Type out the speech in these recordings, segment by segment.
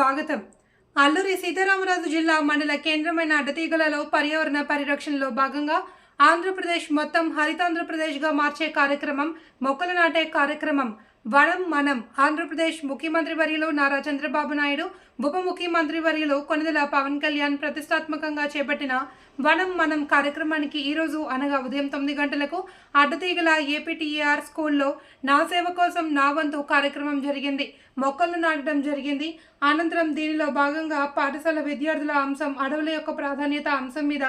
స్వాగతం. అల్లూరి సీతారామరాజు జిల్లా మండల కేంద్రమైన అడ్డతీగలలో పర్యావరణ పరిరక్షణలో భాగంగా ఆంధ్రప్రదేశ్ మొత్తం హరితాంధ్రప్రదేశ్గా మార్చే కార్యక్రమం మొక్కలు నాటే కార్యక్రమం వనం మనం. ఆంధ్రప్రదేశ్ ముఖ్యమంత్రి వర్యులు నారా చంద్రబాబు నాయుడు ఉప ముఖ్యమంత్రి వర్యులు కొనిదెల పవన్ కళ్యాణ్ ప్రతిష్టాత్మకంగా చేపట్టిన వనం మనం కార్యక్రమానికి ఈరోజు అనగా ఉదయం తొమ్మిది గంటలకు అడ్డతీగల ఏపీటీఆర్ స్కూల్లో నా సేవ కోసం నా వంతు కార్యక్రమం జరిగింది. మొక్కలు నాటడం జరిగింది. అనంతరం దీనిలో భాగంగా పాఠశాల విద్యార్థుల అంశం అడవుల యొక్క ప్రాధాన్యత అంశం మీద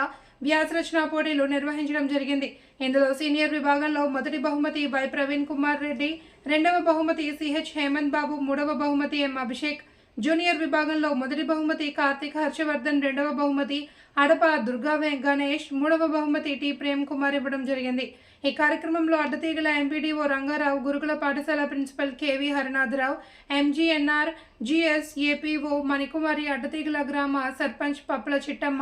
వ్యాసరచనా పోటీలు నిర్వహించడం జరిగింది. ఇందులో సీనియర్ విభాగంలో మొదటి బహుమతి వై ప్రవీణ్ కుమార్ రెడ్డి రెండవ బహుమతి సిహెచ్ హేమంత్ బాబు మూడవ బహుమతి ఎం అభిషేక్. జూనియర్ విభాగంలో మొదటి బహుమతి కార్తీక్ హర్షవర్ధన్ రెండవ బహుమతి అడప దుర్గా గణేష్ మూడవ బహుమతి టి ప్రేమ్ కుమార్ ఇవ్వడం జరిగింది. ఈ కార్యక్రమంలో అడ్డతీగల ఎంపీడీఓ రంగారావు గురుకుల పాఠశాల principal KV Harinatharao MGNREGS APO Manikumari Addateegala గ్రామ సర్పంచ్ పప్పుల చిట్టమ్మ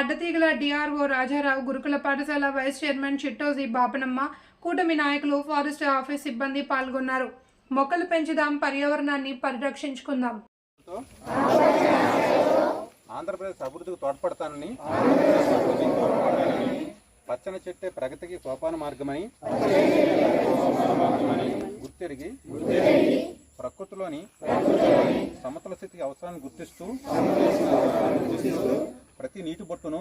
అడ్డతీగల డిఆర్ఓ రాజారావు గురుకుల పాఠశాల వైస్ చైర్మన్ చిట్టోజీ బాపనమ్మ కూటమి నాయకులు ఫారెస్ట్ ఆఫీస్ సిబ్బంది పాల్గొన్నారు. మొక్కలు పెంచుదాం పర్యావరణాన్ని పరిరక్షించుకుందాం. ఆంధ్రప్రదేశ్ అభివృద్ధికి తోడ్పడతానని పచ్చని చెట్టే ప్రగతికి సోపాన మార్గమని గుర్తెరిగి ప్రకృతిలోని సమతుల స్థితికి అవసరాన్ని గుర్తిస్తూ ప్రతి నీటి బొట్టును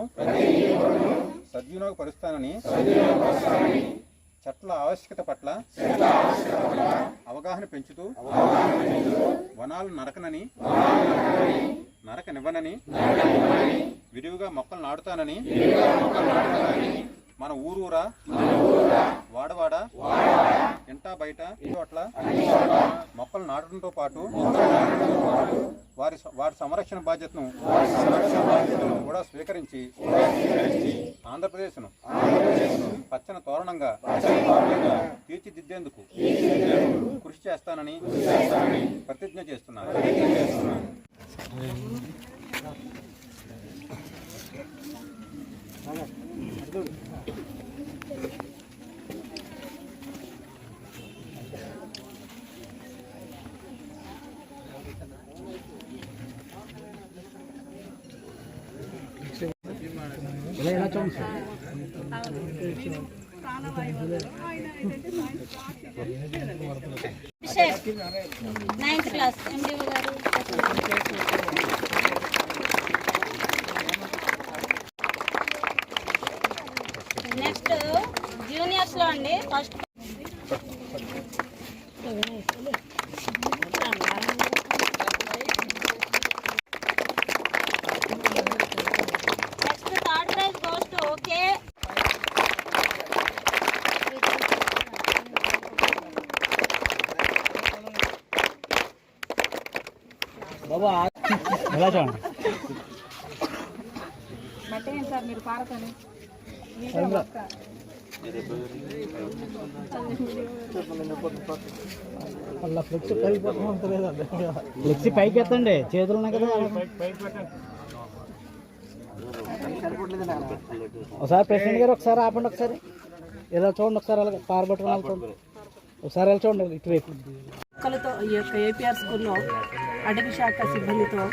సద్వినియోగపరుస్తానని చెట్ల ఆవశ్యకత పట్ల అవగాహన పెంచుతూ వనాలు నరకనని నరకనివ్వనని విరివిగా మొక్కలు నాటుతానని మన ఊరూరా వాడవాడ ఇంటా బయట ఈ చోట్ల మొక్కలు నాటడంతో పాటు వారి వారి సంరక్షణ బాధ్యతను కూడా స్వీకరించి ఆంధ్రప్రదేశ్ను పచ్చని తోరణంగా తీర్చిదిద్దేందుకు కృషి చేస్తానని ప్రతిజ్ఞ చేస్తున్నాను. నైన్త్ క్లాస్ ఎండిఓ గారు నెక్స్ట్ జూనియర్స్లో అండి ఫస్ట్ ఎలా చూడండి? అలా ఫ్లెక్సీ పైకి ఎత్తండి. చేతులు ఉన్నాయి కదా. ఒకసారి ప్రెసిడెంట్ గారు ఒకసారి ఆపండి ఒకసారి. ఇలా చూడండి ఒకసారి అలా కారు పట్టుకుని వెళ్తుంది ఒకసారి ఇలా చూడండి ఇటువైపు. మొక్కలతో ఈ యొక్క ఏపీఆర్ స్కూల్లో అటవీ శాఖ సిబ్బందితో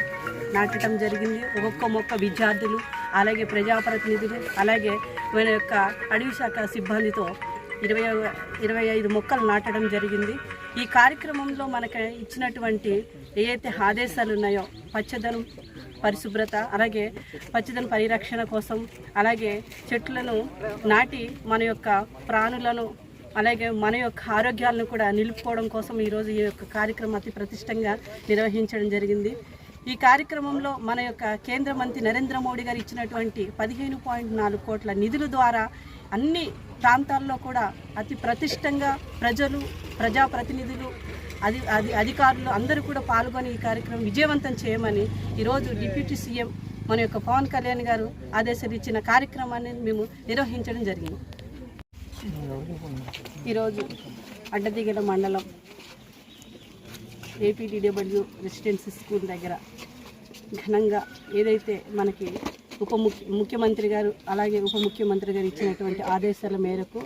నాటడం జరిగింది. ఒక్కొక్క మొక్క విద్యార్థులు అలాగే ప్రజాప్రతినిధులు అలాగే మన యొక్క అడవి శాఖ సిబ్బందితో ఇరవై ఇరవై ఐదు మొక్కలు నాటడం జరిగింది. ఈ కార్యక్రమంలో మనకు ఇచ్చినటువంటి ఏదైతే ఆదేశాలు ఉన్నాయో పచ్చదనం పరిశుభ్రత అలాగే పచ్చదనం పరిరక్షణ కోసం అలాగే చెట్లను నాటి మన యొక్క ప్రాణులను అలాగే మన యొక్క ఆరోగ్యాలను కూడా నిలుపుకోవడం కోసం ఈరోజు ఈ యొక్క కార్యక్రమం అతి ప్రతిష్టంగా నిర్వహించడం జరిగింది. ఈ కార్యక్రమంలో మన యొక్క కేంద్ర మంత్రి నరేంద్ర మోడీ గారు ఇచ్చినటువంటి పదిహేను పాయింట్ నాలుగు కోట్ల నిధుల ద్వారా అన్ని ప్రాంతాల్లో కూడా అతి ప్రతిష్టంగా ప్రజలు ప్రజాప్రతినిధులు అది అది అధికారులు అందరూ కూడా పాల్గొని ఈ కార్యక్రమం విజయవంతం చేయమని ఈరోజు డిప్యూటీ సీఎం మన యొక్క పవన్ కళ్యాణ్ గారు ఆదేశాలు ఇచ్చిన కార్యక్రమాన్ని మేము నిర్వహించడం జరిగింది. ఈరోజు అడ్డదిగల మండలం ఏపీడీడబ్ల్యూ రెసిడెన్సీ స్కూల్ దగ్గర ఘనంగా ఏదైతే మనకి ఉప ముఖ్య ముఖ్యమంత్రి గారు అలాగే ఉప ముఖ్యమంత్రి గారు ఇచ్చినటువంటి ఆదేశాల మేరకు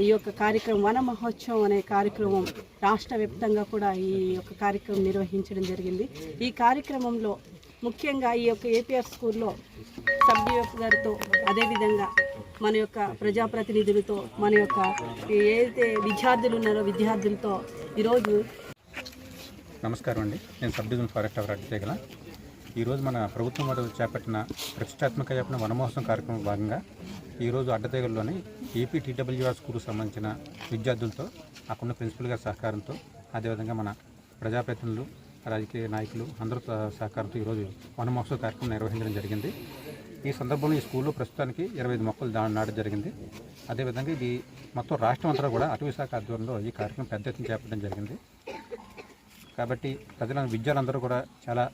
ఈ యొక్క కార్యక్రమం వన మహోత్సవం అనే కార్యక్రమం రాష్ట్ర వ్యాప్తంగా కూడా ఈ యొక్క కార్యక్రమం నిర్వహించడం జరిగింది. ఈ కార్యక్రమంలో ముఖ్యంగా ఈ యొక్క ఏపీఆర్ స్కూల్లో సబ్ డిఎఫ్ గారితో అదేవిధంగా మన యొక్క ప్రజాప్రతినిధులతో మన యొక్క ఏదైతే విద్యార్థులు ఉన్నారో విద్యార్థులతో ఈరోజు నమస్కారం అండి. నేను సబ్ డివిజన్ ఫారెస్ట్ అవర్ అడ్డతీగల ఈరోజు మన ప్రభుత్వం వారు చేపట్టిన ప్రతిష్టాత్మక చెప్పిన వనమహోత్సవం కార్యక్రమం భాగంగా ఈరోజు అడ్డతీగల్లోని ఏపీ టీడబ్ల్యూఆర్ స్కూల్కి సంబంధించిన విద్యార్థులతో అక్కడున్న ప్రిన్సిపల్ గారి సహకారంతో అదేవిధంగా మన ప్రజాప్రతినిధులు రాజకీయ నాయకులు అందరూ సహకారంతో ఈరోజు వనమహోత్సవ కార్యక్రమం నిర్వహించడం జరిగింది. ఈ సందర్భంలో ఈ స్కూల్లో ప్రస్తుతానికి ఇరవై ఐదు మొక్కలు దా- నాటడం జరిగింది. అదేవిధంగా ఇది మొత్తం రాష్ట్రం అంతా కూడా అటవీ శాఖ ఆధ్వర్యంలో ఈ కార్యక్రమం పెద్ద ఎత్తున చేపట్టడం జరిగింది. కాబట్టి ప్రజల విద్యార్థులందరూ కూడా చాలా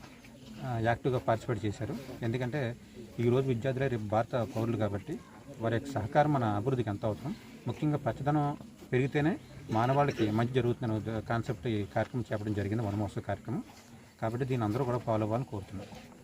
యాక్టివ్గా పార్టిసిపేట్ చేశారు. ఎందుకంటే ఈరోజు విద్యార్థులే రేపు భారత పౌరులు కాబట్టి వారి యొక్క సహకారం మన అభివృద్ధికి ఎంత అవసరం? ముఖ్యంగా పచ్చదనం పెరిగితేనే మానవాళికి మంచి జరుగుతున్న కాన్సెప్ట్ ఈ కార్యక్రమం చేపడం జరిగింది వనమహోత్సవ కార్యక్రమం. కాబట్టి దీని అందరూ కూడా ఫాలో అవ్వాలని కోరుతున్నాను